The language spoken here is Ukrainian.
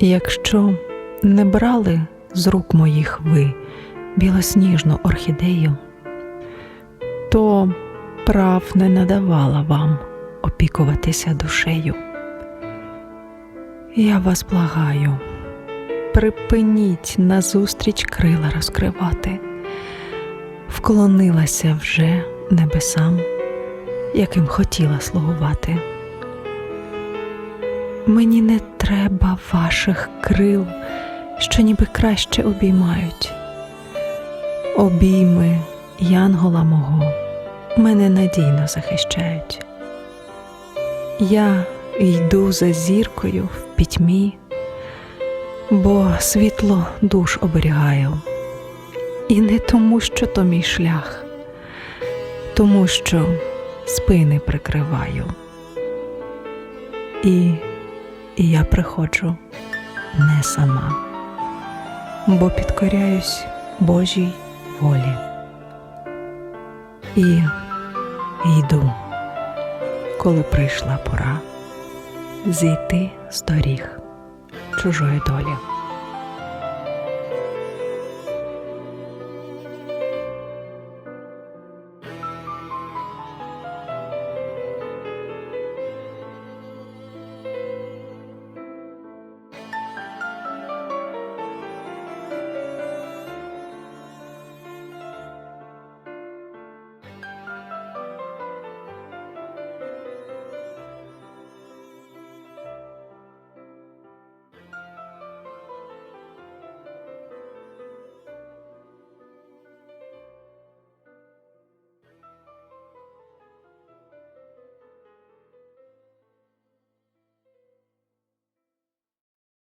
Якщо не брали з рук моїх ви білосніжну орхідею, то прав не надавала вам опікуватися душею. Я вас благаю, припиніть назустріч крила розкривати, вклонилася вже небесам, яким хотіла слугувати. Мені не треба ваших крил, що ніби краще обіймають. Обійми янгола мого мене надійно захищають. Я йду за зіркою в пітьмі, бо світло душ оберігаю. І не тому, що то мій шлях, тому що спини прикриваю. І і я приходжу не сама, бо підкоряюсь Божій волі. І йду, коли прийшла пора зійти з доріг чужої долі.